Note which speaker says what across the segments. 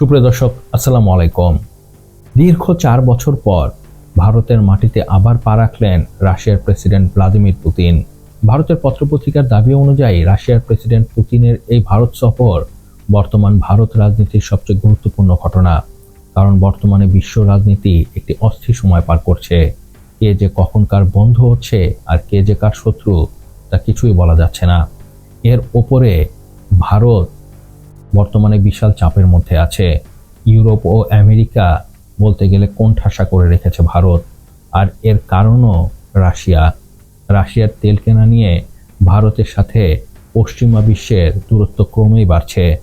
Speaker 1: সুপ্রিয় দর্শক, আসসালামু আলাইকুম। দীর্ঘ চার বছর পর ভারতের মাটিতে আবার পা রাখলেন রাশিয়ার প্রেসিডেন্ট ভ্লাদিমির পুতিন। ভারতের পত্রপত্রিকার দাবি অনুযায়ী রাশিয়ার প্রেসিডেন্ট পুতিনের এই ভারত সফর বর্তমান ভারত রাজনীতির সবচেয়ে গুরুত্বপূর্ণ ঘটনা। কারণ বর্তমানে বিশ্ব রাজনীতি একটি অস্থির সময় পার করছে। কে যে কখনকার বন্ধু হচ্ছে আর কে যে কার শত্রু, তা কিছুই বলা যাচ্ছে না। এর ওপরে ভারত বর্তমানে বিশাল চাপের মধ্যে আছে। ইউরোপ ও আমেরিকা বলতে গেলে কোণঠাসা করে রেখেছে ভারত? আর এর কারণও রাশিয়া। রাশিয়ার তেল কেনা নিয়ে ভারতের সাথে পশ্চিমা বিশ্বের দূরত্ব ক্রমেই বাড়ছে।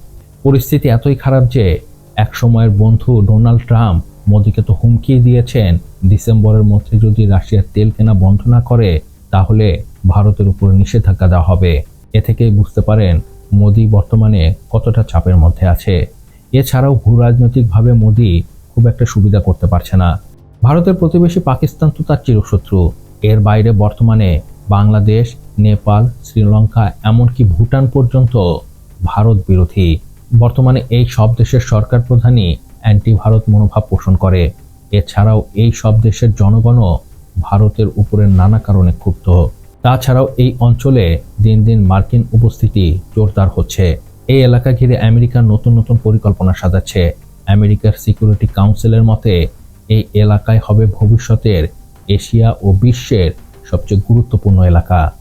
Speaker 1: পরিস্থিতি এতই খারাপ যে এক সময়ের বন্ধু ডোনাল্ড ট্রাম্প মোদীকে তো হুমকি দিয়েছেন, ডিসেম্বরের মধ্যে যদি রাশিয়ার তেল কেনা বন্ধ না করে, তাহলে ভারতের উপর নিষেধাজ্ঞা দেওয়া হবে। এ থেকেই বুঝতে পারেন মোদি বর্তমানে কতটা চাপের মধ্যে আছে? এছাড়াও ভূ রাজনৈতিকভাবে মোদি খুব একটা সুবিধা করতে পারছে না। ভারতের প্রতিবেশী পাকিস্তান তো তার চিরশত্রু। এর বাইরে বর্তমানে বাংলাদেশ, নেপাল, শ্রীলঙ্কা, এমনকি ভুটান পর্যন্ত ভারত বিরোধী। বর্তমানে এই সব দেশের সরকার প্রধানই অ্যান্টি ভারত মনোভাব পোষণ করে। এছাড়াও এই সব দেশের জনগণও ভারতের উপরে নানা কারণে ক্ষুব্ধ। তাছাড়াও এই অঞ্চলে দিন দিন মার্কিন উপস্থিতি জোরদার হচ্ছে। এই এলাকা ঘিরে আমেরিকার নতুন নতুন পরিকল্পনা সাজাচ্ছে। আমেরিকার সিকিউরিটি কাউন্সিলের মতে, এই এলাকায় হবে ভবিষ্যতের এশিয়া ও বিশ্বের সবচেয়ে গুরুত্বপূর্ণ এলাকা।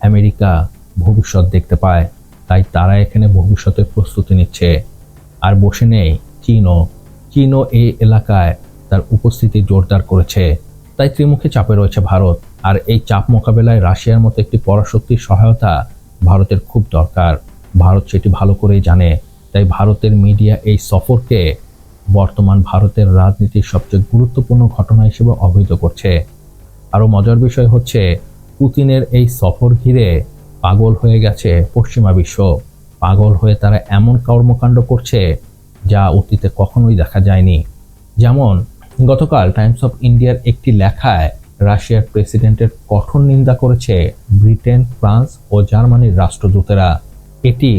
Speaker 1: আমেরিকা ভবিষ্যৎ দেখতে পায়, তাই তারা এখানে ভবিষ্যতের প্রস্তুতি নিচ্ছে। আর বসে নেই চীনও। চীনও এই এলাকায় তার উপস্থিতি জোরদার করেছে। তাই ত্রিমুখী চাপে রয়েছে ভারত। আর এই চাপ মোকাবেলায় রাশিয়ার মতো একটি পরাশক্তির সহায়তা ভারতের খুব দরকার। ভারত সেটি ভালো করেই জানে, তাই ভারতের মিডিয়া এই সফরকে বর্তমান ভারতের রাজনীতির সবচেয়ে গুরুত্বপূর্ণ ঘটনা হিসেবে অবহিত করছে। আরও মজার বিষয় হচ্ছে, পুতিনের এই সফর ঘিরে পাগল হয়ে গেছে পশ্চিমা বিশ্ব। পাগল হয়ে তারা এমন কর্মকাণ্ড করছে যা অতীতে কখনোই দেখা যায়নি। যেমন গতকাল টাইমস অফ ইন্ডিয়ার একটি লেখায় রাশিয়ার প্রেসিডেন্টের কঠোর নিন্দা করেছে ব্রিটেন, ফ্রান্স ও জার্মানির রাষ্ট্রদূতেরা। এটি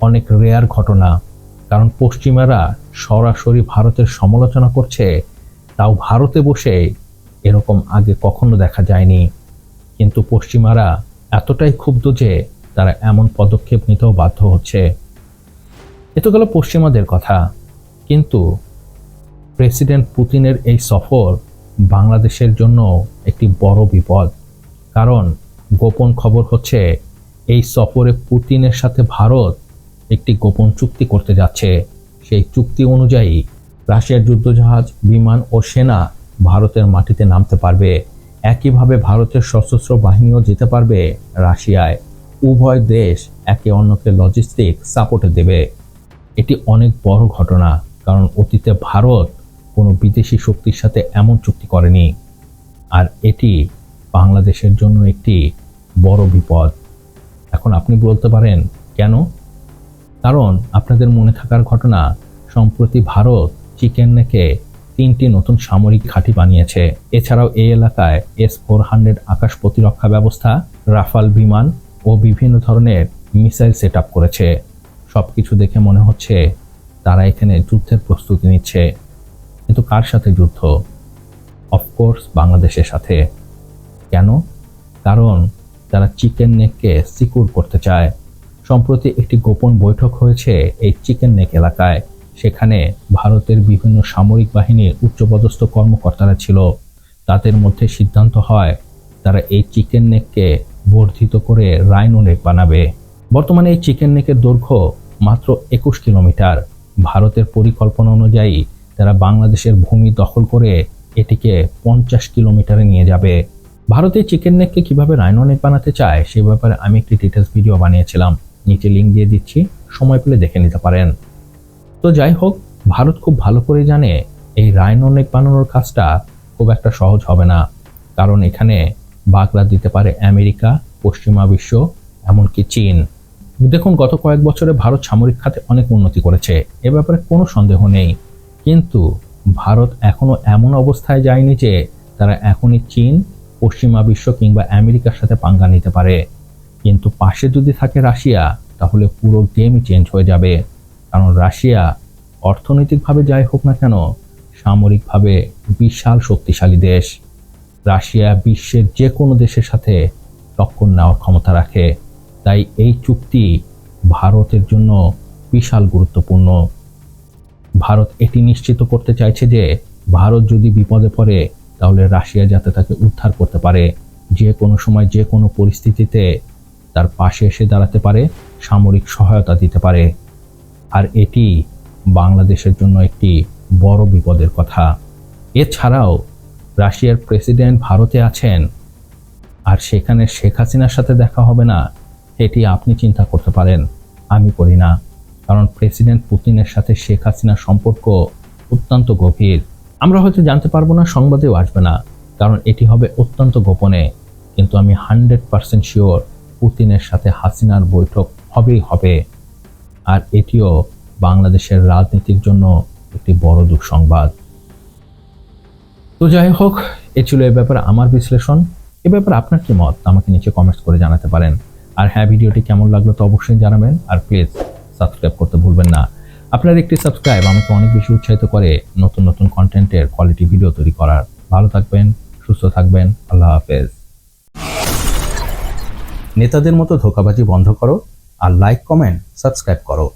Speaker 1: অনেক রেয়ার ঘটনা, কারণ পশ্চিমারা সরাসরি ভারতের সমালোচনা করছে, তাও ভারতে বসে এরকম আগে কখনো দেখা যায়নি। কিন্তু পশ্চিমারা এতটাই ক্ষুব্ধ যে তারা এমন পদক্ষেপ নিতেও বাধ্য হচ্ছে। এ তো গেল পশ্চিমাদের কথা। কিন্তু প্রেসিডেন্ট পুতিনের এই সফর বাংলাদেশের জন্য একটি বড় বিপদ। কারণ গোপন খবর হচ্ছে, এই সফরে পুতিনের সাথে ভারত একটি গোপন চুক্তি করতে যাচ্ছে। সেই চুক্তি অনুযায়ী রাশিয়ার যুদ্ধজাহাজ, বিমান ও সেনা ভারতের মাটিতে নামতে পারবে। একইভাবে ভারতের সশস্ত্র বাহিনীও যেতে পারবে রাশিয়ায়। উভয় দেশ একে অন্যকে লজিস্টিক সাপোর্টে দেবে। এটি অনেক বড় ঘটনা, কারণ অতীতে ভারত কোনো বিদেশি শক্তির সাথে এমন চুক্তি করেনি। আর এটি বাংলাদেশের জন্য একটি বড় বিপদ। এখন আপনি বলতে পারেন, কেন? কারণ আপনাদের মনে থাকার ঘটনা সম্প্রতি ভারত চিকেন নেকে তিনটি নতুন সামরিক ঘাঁটি বানিয়েছে। এছাড়াও এই এলাকায় এস ফোর হান্ড্রেড আকাশ প্রতিরক্ষা ব্যবস্থা, রাফাল বিমান ও বিভিন্ন ধরনের মিসাইল সেট করেছে। সব কিছু দেখে মনে হচ্ছে তারা এখানে যুদ্ধের প্রস্তুতি নিচ্ছে। কিন্তু কার সাথে যুদ্ধ? অফকোর্স বাংলাদেশের সাথে। কেন? কারণ তারা চিকেন নেককে সিকিউর করতে চায়। সম্প্রতি একটি গোপন বৈঠক হয়েছে এই চিকেন নেক এলাকায়। সেখানে ভারতের বিভিন্ন সামরিক বাহিনীর উচ্চপদস্থ কর্মকর্তারা ছিল। তাদের মধ্যে সিদ্ধান্ত হয়, তারা এই চিকেন নেককে বর্ধিত করে রাইনো নেক বানাবে। বর্তমানে এই চিকেন নেকের দৈর্ঘ্য মাত্র একুশ কিলোমিটার। ভারতের পরিকল্পনা অনুযায়ী তারা বাংলাদেশের ভূমি দখল করে এটিকে পঞ্চাশ কিলোমিটারে নিয়ে যাবে। ভারতে চিকেন নেককে কীভাবে রাইনো নেক বানাতে চায়, সে ব্যাপারে আমি একটি ডিটেলস ভিডিও বানিয়েছিলাম। নিচে লিঙ্ক দিয়ে দিচ্ছি, সময় পেলে দেখে নিতে পারেন। তো যাই হোক, ভারত খুব ভালো করে জানে এই রাইনো নেক বানানোর কাজটা খুব একটা সহজ হবে না। কারণ এখানে বাগলা দিতে পারে আমেরিকা, পশ্চিমা বিশ্ব, এমনকি চীন। দেখুন, গত কয়েক বছরে ভারত সামরিক খাতে অনেক উন্নতি করেছে, এ ব্যাপারে কোনো সন্দেহ নেই। কিন্তু ভারত এখনও এমন অবস্থায় যায়নি যে তারা এখনই চীন, পশ্চিমা বিশ্ব কিংবা আমেরিকার সাথে পাঙ্গা নিতে পারে। কিন্তু পাশে যদি থাকে রাশিয়া, তাহলে পুরো গেমই চেঞ্জ হয়ে যাবে। কারণ রাশিয়া অর্থনৈতিকভাবে যাই হোক না কেন, সামরিকভাবে বিশাল শক্তিশালী দেশ। রাশিয়া বিশ্বের যে কোনো দেশের সাথে টক্কর নেওয়ার ক্ষমতা রাখে। তাই এই চুক্তি ভারতের জন্য বিশাল গুরুত্বপূর্ণ। ভারত এটি নিশ্চিত করতে চাইছে যে ভারত যদি বিপদে পড়ে, তাহলে রাশিয়া যাতে তাকে উদ্ধার করতে পারে। যে কোনো সময় যে কোনো পরিস্থিতিতে তার পাশে এসে দাঁড়াতে পারে, সামরিক সহায়তা দিতে পারে। আর এটি বাংলাদেশের জন্য একটি বড় বিপদের কথা। এছাড়াও রাশিয়ার প্রেসিডেন্ট ভারতে আছেন, আর সেখানে শেখ হাসিনার সাথে দেখা হবে না, এটি আপনি চিন্তা করতে পারেন, আমি করি না। কারণ প্রেসিডেন্ট পুতিনের সাথে শেখ হাসিনার সম্পর্ক অত্যন্ত গভীর। আমরা হয়তো জানতে পারব না, সংবাদেও আসবে না, কারণ এটি হবে অত্যন্ত গোপনে। কিন্তু আমি হান্ড্রেড পার্সেন্ট শিওর পুতিনের সাথে হাসিনার বৈঠক হবেই হবে। আর এটিও বাংলাদেশের রাজনীতির জন্য একটি বড় দুঃসংবাদ তো যাই হোক, এ ছিল এ ব্যাপারে আমার বিশ্লেষণ। এ ব্যাপারে আপনার কি মত? আমাকে নিচে কমেন্টস করে জানাতে পারেন। আর হ্যাঁ ভিডিওটি কেমন লাগল তো অবশ্যই জানাবেন। আর প্লিজ সাবস্ক্রাইব করতে ভুলবেন না। আপনার একটি সাবস্ক্রাইব আমাকে অনেক বেশি উৎসাহিত করে নতুন নতুন কন্টেন্টের কোয়ালিটি ভিডিও তৈরি করার। ভালো থাকবেন, সুস্থ থাকবেন, আল্লাহ হাফেজ। নেতাদের মতো ধোকাবাজি বন্ধ করো আর লাইক কমেন্ট সাবস্ক্রাইব করো।